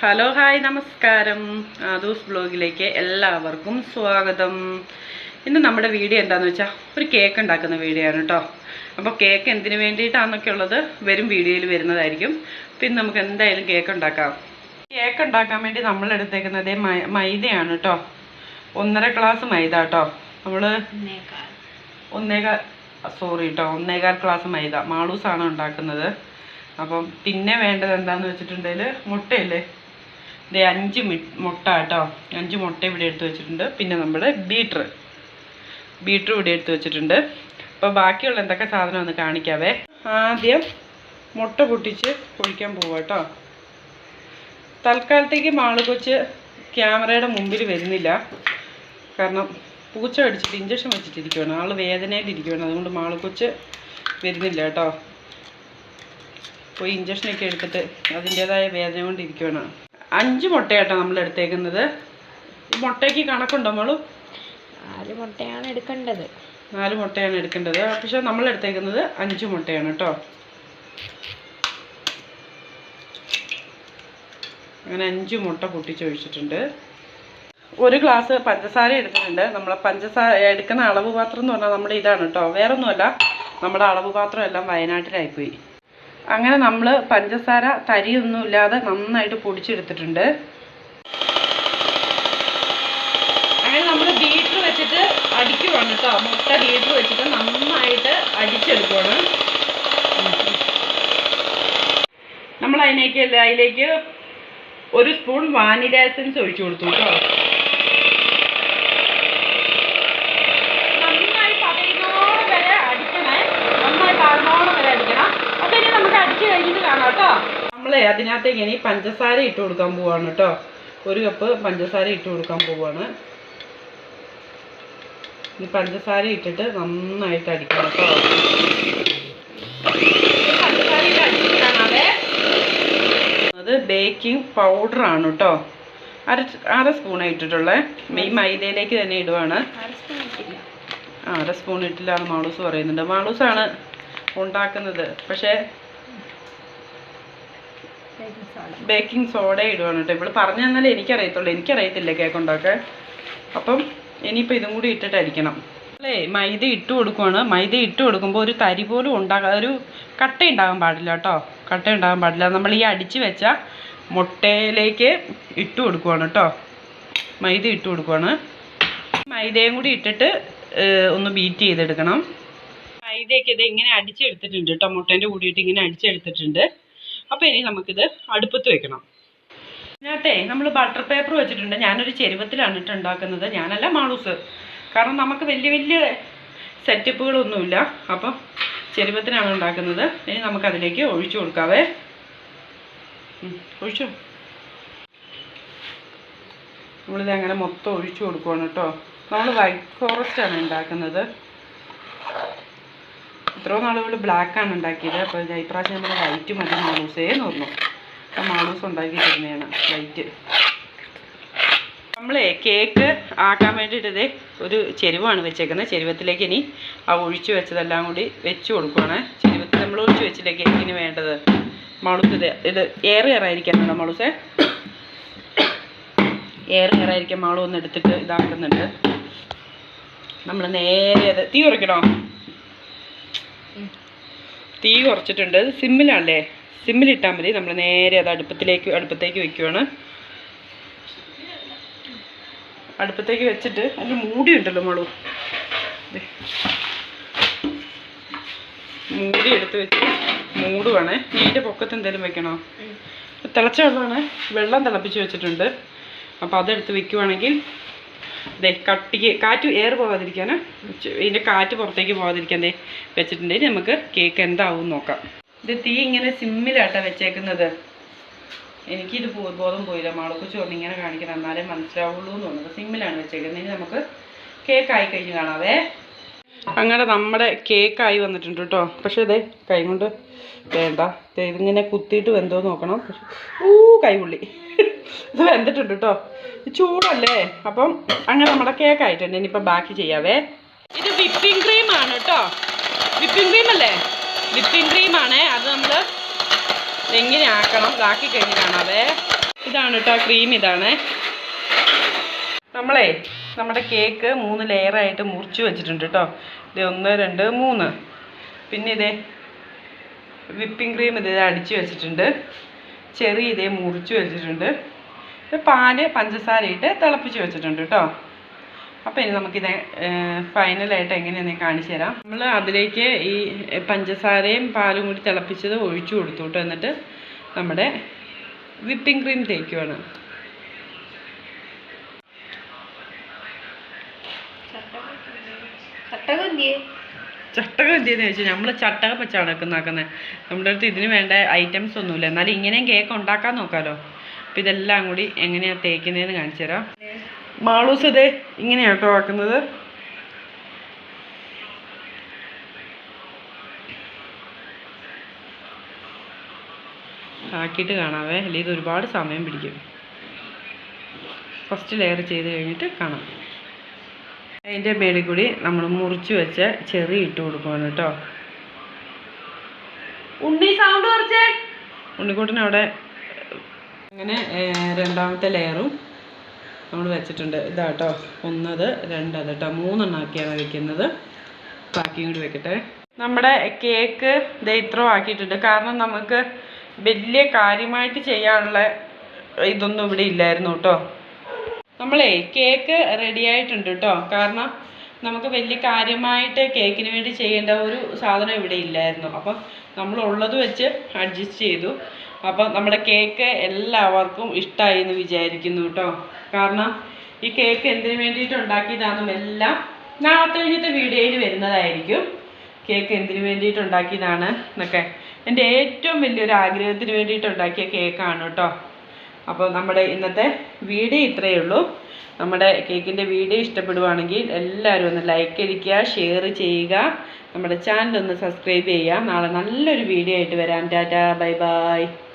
Hello hi നമസ്കാരം. ആദൂസ് ബ്ലോഗിലേക്ക് എല്ലാവർക്കും സ്വാഗതം. ഇന്ന് നമ്മുടെ വീഡിയോ എന്താണെന്ന് വെച്ചാൽ ഒരു കേക്ക് ഉണ്ടാക്കുന്ന വീഡിയോ ആണ് കേട്ടോ അപ്പോൾ കേക്ക് എന്തിനു വേണ്ടിയിട്ടാണെന്നൊക്കെ ഉള്ളത് വരും വീഡിയോയിൽ വരുന്നതായിരിക്കും. പിന്നെ നമുക്ക് എന്തായാലും കേക്ക് ഉണ്ടാക്കാം. കേക്ക് ഉണ്ടാക്കാൻ വേണ്ടി നമ്മൾ എടുത്തേക്കുന്നത് മൈ- മൈദയാണ് കേട്ടോ ഒന്നര ഗ്ലാസ് മൈദ കേട്ടോ നമ്മൾ ഒന്നേകാൽ. സോറി കേട്ടോ ഒന്നേകാൽ ഗ്ലാസ് മൈദ. മാളൂസാണ് ഉണ്ടാക്കുന്നത്. അപ്പം പിന്നെ വേണ്ടത് എന്താണെന്ന് വെച്ചിട്ടുണ്ടെങ്കിൽ മുട്ടയില്ലേ? ദേ അഞ്ച് മുട്ട കേട്ടോ. അഞ്ച് മുട്ട ഇവിടെ എടുത്ത് വെച്ചിട്ടുണ്ട്. പിന്നെ നമ്മൾ ബീറ്റർ ബീറ്റർ ഇവിടെ എടുത്ത് വെച്ചിട്ടുണ്ട്. അപ്പോൾ ബാക്കിയുള്ള എന്തൊക്കെ സാധനം ഒന്ന് കാണിക്കാവേ? ആദ്യം മുട്ട പൊട്ടിച്ച് ഒഴിക്കാൻ പോവാം കേട്ടോ. തൽക്കാലത്തേക്ക് മാൾ കൊച്ച് ക്യാമറയുടെ മുമ്പിൽ വരുന്നില്ല. കാരണം പൂച്ച അടിച്ചിട്ട് ഇഞ്ചക്ഷൻ വെച്ചിട്ടിരിക്കുകയാണ് ആൾ വേദനയിലിരിക്കുകയാണ് അതുകൊണ്ട് മാൾ കൊച്ച് വരുന്നില്ല കേട്ടോ. പോയി ഇഞ്ചക്ഷനൊക്കെ എടുത്തിട്ട് അതിന്റേതായ വേദന കൊണ്ടിരിക്കുകയാണ് അഞ്ച് മുട്ടയാട്ടോ നമ്മൾ എടുത്തേക്കുന്നത് മുട്ടയ്ക്ക് കണക്കുണ്ടോ മോളു? നാല് മുട്ടയാണ് എടുക്കേണ്ടത്. നാല് മുട്ടയാണ് എടുക്കേണ്ടത്. പക്ഷെ നമ്മൾ എടുത്തേക്കുന്നത് അഞ്ച് മുട്ടയാണ് കേട്ടോ അങ്ങനെ അഞ്ച് മുട്ട പൊട്ടിച്ചൊഴിച്ചിട്ടുണ്ട്. ഒരു ഗ്ലാസ് പഞ്ചസാര എടുത്തിട്ടുണ്ട്. നമ്മൾ പഞ്ചസാര എടുക്കുന്ന അളവ് പാത്രം എന്ന് പറഞ്ഞാൽ നമ്മുടെ ഇതാണ് കേട്ടോ വേറെ ഒന്നുമല്ല നമ്മുടെ അളവ് പാത്രം എല്ലാം വയനാട്ടിലായിപ്പോയി. അങ്ങനെ നമ്മൾ പഞ്ചസാര തരിയൊന്നുമില്ലാതെ നന്നായിട്ട് പൊടിച്ചെടുത്തിട്ടുണ്ട്. അങ്ങനെ നമ്മൾ ബീറ്റർ വെച്ചിട്ട് അടിക്കുവാണ് കേട്ടോ മുട്ട ബീറ്റർ വെച്ചിട്ട് നന്നായിട്ട് അടിച്ചെടുക്കുവാണ്. നമ്മൾ അതിനേക്ക് അതിലേക്ക് ഒരു സ്പൂൺ വാനില എസൻസ് ഒഴിച്ചു കൊടുത്തു കേട്ടോ നന്നായി പതയുന്നോളം വരെ അടിക്കണേ. നന്നായി താഴ്ന്നോളം വരെ അടിക്കണം. നമുക്ക് അടിച്ചു കഴിഞ്ഞിട്ട് കാണാം കേട്ടോ. നമ്മളെ അതിനകത്തേക്ക് ഇനി പഞ്ചസാര ഇട്ട് കൊടുക്കാൻ പോവാണ് കേട്ടോ. ഒരു കപ്പ് പഞ്ചസാര ഇട്ട് കൊടുക്കാൻ പോവാണ്. ഈ പഞ്ചസാര ഇട്ടിട്ട് നന്നായിട്ട് അടിക്കണം കേട്ടോ. പഞ്ചസാര ഇട്ട് അടിച്ചിട്ട് കാണാവേ. അത് ബേക്കിംഗ് പൗഡർ ആണ് കേട്ടോ. അര അര സ്പൂൺ ഇട്ടിട്ടുള്ളത് ഈ മൈദയിലേക്ക് തന്നെ ഇടുവാണ്. അര സ്പൂൺ ഇട്ടില്ല. ആ അര സ്പൂൺ ഇട്ടില്ലാണ് മാളൂസ് പറയുന്നുണ്ട്. മാളൂസാണ് ഉണ്ടാക്കുന്നത്. പക്ഷേ ബേക്കിംഗ് സോഡ ഇടുവാണ് കേട്ടോ. ഇവൾ പറഞ്ഞു തന്നാലേ എനിക്കറിയത്തുള്ളൂ. എനിക്കറിയത്തില്ല കേക്ക് ഉണ്ടാക്കാൻ അപ്പം ഇനിയിപ്പോൾ ഇതും കൂടി ഇട്ടിട്ടായിരിക്കണം. അല്ലേ മൈദ ഇട്ട് കൊടുക്കുവാണ്. മൈദ ഇട്ട് കൊടുക്കുമ്പോൾ ഒരു തരി പോലും ഉണ്ടാകാൻ ഒരു കട്ട ഉണ്ടാകാൻ പാടില്ല കേട്ടോ. കട്ട ഉണ്ടാകാൻ പാടില്ല നമ്മൾ ഈ അടിച്ച് വെച്ച മുട്ടയിലേക്ക് ഇട്ട് കൊടുക്കുവാണ് കേട്ടോ. മൈദ ഇട്ട് കൊടുക്കുവാണ്. മൈദയും കൂടി ഇട്ടിട്ട് ഒന്ന് ബീറ്റ് ചെയ്തെടുക്കണം. മൈദയൊക്കെ ഇത് ഇങ്ങനെ അടിച്ചെടുത്തിട്ടുണ്ട് കേട്ടോ മുട്ടേന്റെ കൂടിയിട്ട് ഇങ്ങനെ അടിച്ചെടുത്തിട്ടുണ്ട്. അപ്പോൾ ഇനി നമുക്കിത് അടുപ്പത്ത് വെക്കണം. ഇതിനകത്തെ നമ്മൾ ബട്ടർ പേപ്പർ വെച്ചിട്ടുണ്ട്. ഞാനൊരു ചെരുവത്തിലാണ് ഇട്ട് ഉണ്ടാക്കുന്നത്. ഞാനല്ല മാളൂസ്. കാരണം നമുക്ക് വലിയ വലിയ സെറ്റപ്പുകളൊന്നുമില്ല അപ്പം ചെരുവത്തിനാണ് ഉണ്ടാക്കുന്നത്. ഇനി നമുക്കതിലേക്ക് ഒഴിച്ചു കൊടുക്കാവേ. ഒഴിച്ചു? നമ്മളിത് അങ്ങനെ മൊത്തം ഒഴിച്ചു കൊടുക്കുവാണ് കേട്ടോ. നമ്മൾ വൈറ്റ് ഫോറസ്റ്റ് ആണ് ഉണ്ടാക്കുന്നത്. ഇത്രയും നാളുകൾ ബ്ലാക്കാണ് ഉണ്ടാക്കിയത്. അപ്പോൾ ഞാൻ ഇപ്രാവശ്യം നമ്മൾ വൈറ്റ് മതി മാളൂസേ എന്ന് പറഞ്ഞു. അപ്പം മാളൂസ് ഉണ്ടാക്കി തരുന്നതാണ് വൈറ്റ് നമ്മളേ കേക്ക് ആക്കാൻ വേണ്ടിയിട്ട് ഒരു ചെരുവാണ് വെച്ചേക്കുന്നത്. ചെരുവത്തിലേക്ക് ഇനി ആ ഒഴിച്ചു വെച്ചതെല്ലാം കൂടി വെച്ച് കൊടുക്കുവാണ്. ചെരുവത്തിൽ നമ്മൾ ഒഴിച്ചു വെച്ചില്ലേ കേക്കിന് വേണ്ടത്? മാളൂസ് ഇത് എയർ എയറായിരിക്കാനാണോ മാളൂസേ? എയർ ഏറായിരിക്കാം മാളു ഒന്ന് എടുത്തിട്ട് ഇതാക്കുന്നുണ്ട്. നമ്മൾ നേരെ അത് തീ കുറയ്ക്കണോ തീ കുറച്ചിട്ടുണ്ട്. സിമ്മിലാണല്ലേ? സിമ്മിലിട്ടാൽ മതി. നമ്മൾ നേരെ അത് അടുപ്പത്തിലേക്ക് അടുപ്പത്തേക്ക് വെക്കുവാണ്. അടുപ്പത്തേക്ക് വെച്ചിട്ട് അതിൽ മൂടിയുണ്ടല്ലോ മോളു. മൂടി എടുത്ത് വെച്ച് മൂടുവാണേ. നീന്റെ പൊക്കത്ത് എന്തെങ്കിലും വെക്കണോ? തിളച്ച വെള്ളമാണ്. വെള്ളം തിളപ്പിച്ച് വെച്ചിട്ടുണ്ട്. അപ്പോൾ അതെടുത്ത് വെക്കുവാണെങ്കിൽ ദേ കട്ടിക്ക് കാറ്റ് എയർ പോകാതിരിക്കാൻ ഇതിന്റെ കാറ്റ് പുറത്തേക്ക് പോകാതിരിക്കാൻ ദേ വെച്ചിട്ടുണ്ടെങ്കിൽ നമുക്ക് കേക്ക് എന്താവും നോക്കാം. ഇത് തീ ഇങ്ങനെ സിമ്മിലാട്ടാ വെച്ചേക്കുന്നത്. എനിക്കിത് ബോധം പോയില്ല. മാളക്കുച്ച് വന്ന് ഇങ്ങനെ കാണിക്കണം. എന്നാലേ മനസ്സിലാവുള്ളൂ എന്ന് തോന്നുന്നത് സിമ്മിലാണ് വെച്ചേക്കുന്നത്. ഇനി നമുക്ക് കേക്ക് ആയി കഴിഞ്ഞ് കാണാവേ. അങ്ങനെ നമ്മുടെ കേക്കായി വന്നിട്ടുണ്ട് കേട്ടോ പക്ഷേ ഇതേ കൈ കൊണ്ട് വേണ്ട. ഇതിങ്ങനെ കുത്തിയിട്ട് വെന്തോ നോക്കണം. ഊ കൈപുള്ളി ഇത് വെന്തിട്ടുണ്ട് കേട്ടോ ചൂടല്ലേ? അപ്പം അങ്ങനെ നമ്മുടെ കേക്ക് ആയിട്ടുണ്ട്. ഇനിയിപ്പം ബാക്കി ചെയ്യാവേ. ഇത് വിപ്പിംഗ് ക്രീമാണ് കേട്ടോ വിപ്പിംഗ് ക്രീം അല്ലേ? വിപ്പിംഗ് ക്രീമാണ് അത് നമ്മൾ എങ്ങനെ ആക്കണം. ഇതാക്കി കഴിഞ്ഞ് കാണാവേ. ഇതാണ് കേട്ടോ ക്രീം ഇതാണ്. നമ്മളേ നമ്മുടെ കേക്ക് മൂന്ന് ലെയറായിട്ട് മുറിച്ച് വെച്ചിട്ടുണ്ട് കേട്ടോ ഇത് ഒന്ന് രണ്ട് മൂന്ന്. പിന്നെ ഇതേ വിപ്പിംഗ് ക്രീം ഇത് അടിച്ച് വെച്ചിട്ടുണ്ട്. ചെറിയ ഇതേ മുറിച്ച് വെച്ചിട്ടുണ്ട്. ഇത് പാൽ പഞ്ചസാര ഇട്ട് തിളപ്പിച്ച് വെച്ചിട്ടുണ്ട് കേട്ടോ. അപ്പോൾ ഇനി നമുക്കിത് ഫൈനലായിട്ട് എങ്ങനെയാണെന്ന് കാണിച്ചു തരാം. നമ്മൾ അതിലേക്ക് ഈ പഞ്ചസാരയും പാലും കൂടി തിളപ്പിച്ചത് ഒഴിച്ചു കൊടുത്തു കേട്ടോ. എന്നിട്ട് നമ്മുടെ വിപ്പിംഗ് ക്രീം തേക്കുവാണ്. ചട്ടകം എന്തിയെന്ന് ചട്ടകം എന്തെന്ന് ചോദിച്ചാൽ നമ്മൾ ചട്ടക വെച്ചാണ് ഉണ്ടാക്കുന്നത് നമ്മുടെ അടുത്ത് ഇതിന് വേണ്ട ഐറ്റംസ് ഒന്നുമില്ല. എന്നാലും ഇങ്ങനെയും കേക്ക് ഉണ്ടാക്കാൻ നോക്കാമല്ലോ അപ്പം ഇതെല്ലാം കൂടി എങ്ങനെയാണ് തേക്കുന്നതെന്ന് കാണിച്ചു തരാം. മാളൂസ് ഇതേ ഇങ്ങനെയാണ് ആക്കുന്നത്. ആക്കിയിട്ട് കാണാവേ. അല്ലെങ്കിൽ ഇത് ഒരുപാട് സമയം പിടിക്കും. ഫസ്റ്റ് ലെയർ ചെയ്ത് കഴിഞ്ഞിട്ട് കാണാം. അതിന്റെ മേളിൽ കൂടി നമ്മൾ മുറിച്ച് വെച്ച ചെറി ഇട്ട് കൊടുക്കുകയാണ് കേട്ടോ ഉണ്ണി സൗണ്ട് കുറച്ചേ. ഉണ്ണിക്കുട്ടൻ അവിടെ അങ്ങനെ രണ്ടാമത്തെ ലെയറും നമ്മൾ വെച്ചിട്ടുണ്ട്. ഇതാട്ടോ ഒന്നത് രണ്ടത് കേട്ടോ മൂന്നെണ്ണം ആക്കിയാണ് വെക്കുന്നത്. ബാക്കിയും കൂടി വെക്കട്ടെ. നമ്മുടെ കേക്ക് ഇത് ഇത്ര ആക്കിയിട്ടുണ്ട്. കാരണം നമുക്ക് വലിയ കാര്യമായിട്ട് ചെയ്യാനുള്ള ഇതൊന്നും ഇവിടെ ഇല്ലായിരുന്നു കേട്ടോ. നമ്മളേ കേക്ക് റെഡി ആയിട്ടുണ്ട് കേട്ടോ. കാരണം നമുക്ക് വലിയ കാര്യമായിട്ട് കേക്കിന് വേണ്ടി ചെയ്യേണ്ട ഒരു സാധനം ഇവിടെ ഇല്ലായിരുന്നു. അപ്പം നമ്മൾ ഉള്ളത് വെച്ച് അഡ്ജസ്റ്റ് ചെയ്തു. അപ്പം നമ്മുടെ കേക്ക് എല്ലാവർക്കും ഇഷ്ടമായി എന്ന് വിചാരിക്കുന്നു കേട്ടോ കാരണം ഈ കേക്ക് എന്തിനു വേണ്ടിയിട്ട് ഉണ്ടാക്കിയതാണെന്നും എല്ലാം നാളത്തെ കഴിഞ്ഞത്തെ വീഡിയോയിൽ വരുന്നതായിരിക്കും. കേക്ക് എന്തിനു വേണ്ടിയിട്ട് ഉണ്ടാക്കിയതാണ് എന്നൊക്കെ. എന്റെ ഏറ്റവും വലിയൊരു ആഗ്രഹത്തിന് വേണ്ടിയിട്ട് ഉണ്ടാക്കിയ കേക്കാണ് കേട്ടോ അപ്പോൾ നമ്മുടെ ഇന്നത്തെ വീഡിയോ ഇത്രയേ ഉള്ളൂ. നമ്മുടെ കേക്കിന്റെ വീഡിയോ ഇഷ്ടപ്പെടുവാണെങ്കിൽ എല്ലാവരും ഒന്ന് ലൈക്ക് അടിക്കുക ഷെയർ ചെയ്യുക. നമ്മുടെ ചാനൽ ഒന്ന് സബ്സ്ക്രൈബ് ചെയ്യുക. നാളെ നല്ലൊരു വീഡിയോ ആയിട്ട് വരാം. Tata bye bye.